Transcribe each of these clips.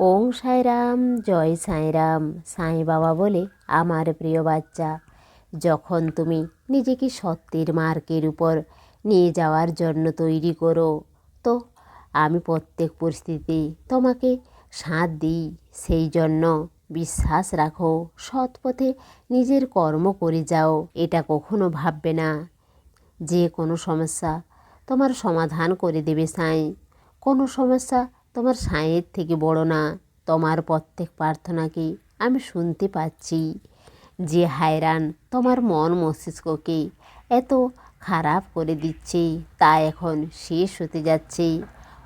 ওং সাইরাম, জয় সাইরাম, সাই বাবা বলে আমার প্রিয় বাচ্চা। যখন তুমি নিজেকে সত্যের মার্কের উপর নিয়ে যাওয়ার জন্য তৈরি করো, তো আমি প্রত্যেক পরিস্থিতি তোমাকে সাথ দিই। সেই জন্য বিশ্বাস রাখো, সৎ পথে নিজের কর্ম করে যাও, এটা কখনো ভাববে না। যে কোনো সমস্যা তোমার সমাধান করে দেবে সাঁই। কোনো সমস্যা তোমার সাঁয়ের থেকে বড় না, তোমার প্রত্যেক প্রার্থনাকে আমি শুনতে পাচ্ছি। যে হায়রান তোমার মন মস্তিষ্ককে এত খারাপ করে দিচ্ছে, তা এখন শেষ হতে যাচ্ছে।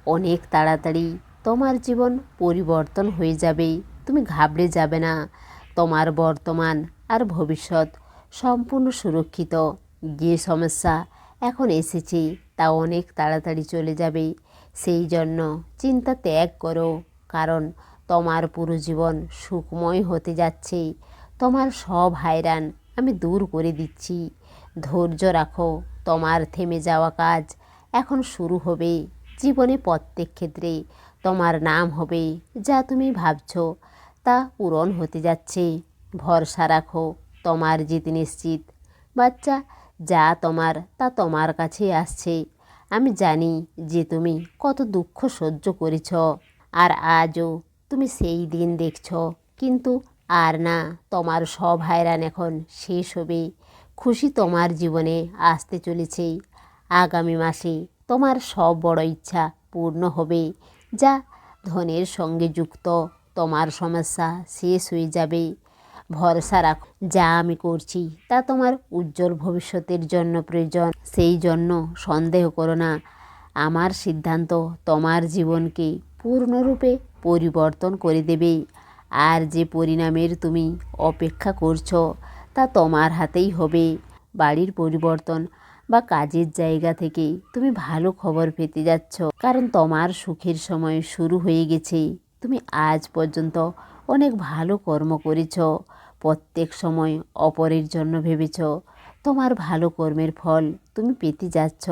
অনেক তাড়াতাড়ি তোমার জীবন পরিবর্তন হয়ে যাবে, তুমি ঘাবড়ে যাবে না। তোমার বর্তমান আর ভবিষ্যৎ সম্পূর্ণ সুরক্ষিত। যে সমস্যা এখন এসেছে, তা অনেক তাড়াতাড়ি চলে যাবে। সেই জন্য চিন্তা ত্যাগ করো, কারণ তোমার পুরো জীবন সুখময় হতে যাচ্ছে। তোমার সব হায়রান আমি দূর করে দিচ্ছি। ধৈর্য রাখো, তোমার থেমে যাওয়া কাজ এখন শুরু হবে। জীবনে প্রত্যেক ক্ষেত্রে তোমার নাম হবে যা তুমি ভাবছ, তা পূরণ হতে যাচ্ছে। ভরসা রাখো, তোমার জিত নিশ্চিত। বাচ্চা, যা তোমার, তা তোমার কাছে আসছে। আমি জানি যে তুমি কত দুঃখ সহ্য করেছ আর আজও তুমি সেই দিন দেখছ। কিন্তু আর না, তোমার সব হায়রান এখন শেষ হবে। খুশি তোমার জীবনে আসতে চলেছে। আগামী মাসে তোমার সব বড় ইচ্ছা পূর্ণ হবে। যা ধনের সঙ্গে যুক্ত, তোমার সমস্যা শেষ হয়ে যাবে। ভরসা রাখো। যা আমি করছি, তা তোমার উজ্জ্বল ভবিষ্যতের জন্য প্রয়োজন। সেই জন্য সন্দেহ করো না। আমার সিদ্ধান্ত তোমার জীবনকে পূর্ণরূপে পরিবর্তন করে দেবে। আর যে পরিণামের তুমি অপেক্ষা করছ, তা তোমার হাতেই হবে। বাড়ির পরিবর্তন বা কাজের জায়গা থেকে তুমি ভালো খবর পেতে যাচ্ছ। কারণ তোমার সুখের সময় শুরু হয়ে গেছে। তুমি আজ পর্যন্ত অনেক ভালো কর্ম করেছ। প্রত্যেক সময় অপরের জন্য ভেবেছ, তোমার ভালো কর্মের ফল তুমি পেতে যাচ্ছ।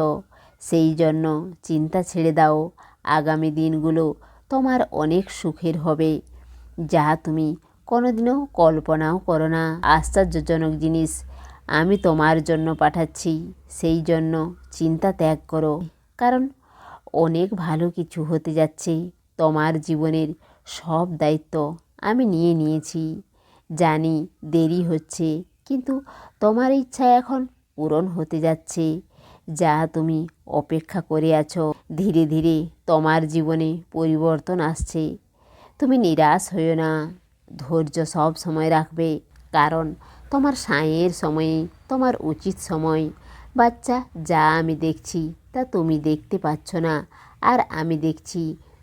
সেই জন্য চিন্তা ছেড়ে দাও। আগামী দিনগুলো তোমার অনেক সুখের হবে। যা তুমি কোনোদিনও কল্পনাও করো না। আশ্চর্যজনক জিনিস, আমি তোমার জন্য পাঠাচ্ছি। সেই জন্য চিন্তা ত্যাগ করো। কারণ অনেক ভালো কিছু হতে যাচ্ছে। তোমার জীবনের সব দায়িত্ব আমি নিয়ে নিয়েছি। জানি দেরি হচ্ছে, কিন্তু তোমার ইচ্ছা এখন পূরণ হতে যাচ্ছে। যা তুমি অপেক্ষা করে আছো, ধীরে ধীরে তোমার জীবনে পরিবর্তন আসছে। তুমি নিরাশ হইও না, ধৈর্য সব সময় রাখবে, কারণ তোমার সাঁয়ের সময়ে, তোমার উচিত সময়। বাচ্চা, যা আমি দেখছি, তা তুমি দেখতে পাচ্ছ না, আর আমি দেখছি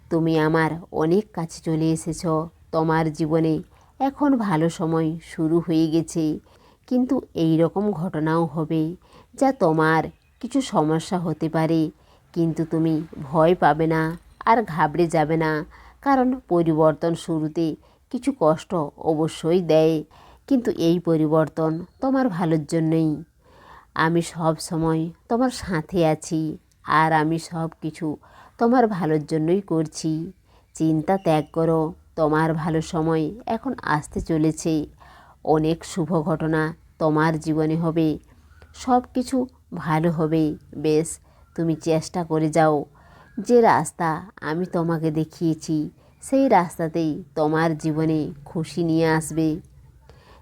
তুমি আমার অনেক কাছে চলে এসেছ। তোমার জীবনে এখন ভালো সময় শুরু হয়ে গেছে। কিন্তু এই রকম ঘটনাও হবে যা তোমার কিছু সমস্যা হতে পারে। কিন্তু তুমি ভয় পাবে না আর ঘাবড়ে যাবে না। কারণ পরিবর্তন শুরুতে কিছু কষ্ট অবশ্যই দেয়। কিন্তু এই পরিবর্তন তোমার ভালোর জন্যই। আমি সব সময় তোমার সাথে আছি আর আমি সব কিছু তোমার ভালোর জন্যই করছি। চিন্তা ত্যাগ করো। তোমার ভালো সময় এখন আসতে চলেছে। অনেক শুভ ঘটনা তোমার জীবনে হবে। সব কিছু ভালো হবে। বেশ, তুমি চেষ্টা করে যাও। যে রাস্তা আমি তোমাকে দেখিয়েছি, সেই রাস্তাতেই তোমার জীবনে খুশি নিয়ে আসবে।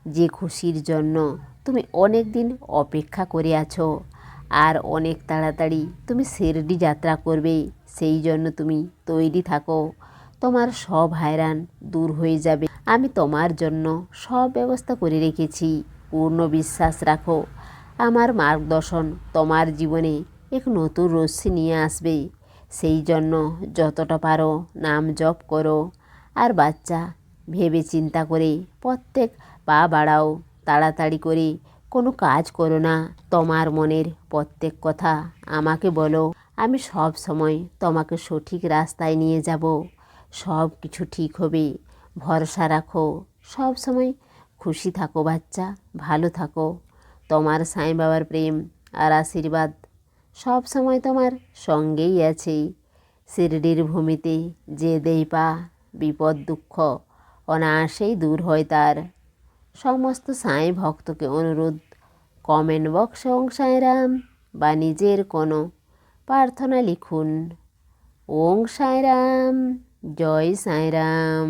যে খুশির জন্য তুমি অনেক দিন অপেক্ষা করে আছো আর অনেক তাড়াতাড়ি তুমি শিরডি যাত্রা করবে। সেই জন্য তুমি তৈরি থাকো। তোমার সব হায়রান দূর হয়ে যাবে। আমি তোমার জন্য সব ব্যবস্থা করে রেখেছি। পূর্ণ বিশ্বাস রাখো। আমার মার্গদর্শন তোমার জীবনে এক নতুন রশ্মি নিয়ে আসবে। সেই জন্য যতটা পারো নাম জপ করো। আর বাচ্চা, ভেবে চিন্তা করে প্রত্যেক পা বাড়াও। তাড়াতাড়ি করে কোনো কাজ করো না। তোমার মনের প্রত্যেক কথা আমাকে বলো। আমি সব সময় তোমাকে সঠিক রাস্তায় নিয়ে যাব। সব কিছু ঠিক হবে, ভরসা রাখো, সব সময় খুশি থাকো বাচ্চা, ভালো থাকো। তোমার সাই বাবার প্রেম আর আশীর্বাদ সব সময় তোমার সঙ্গেই আছে। শিরডির ভূমিতে যে দেই পা, বিপদ দুঃখ অনায়াসেই দূর হয় তার। সমস্ত সাঁই ভক্তকে অনুরোধ, কমেন্ট বক্সে ওং সাঁইরাম বা নিজের কোনো প্রার্থনা লিখুন। ওং সাঁইরাম জয় সাঁইরাম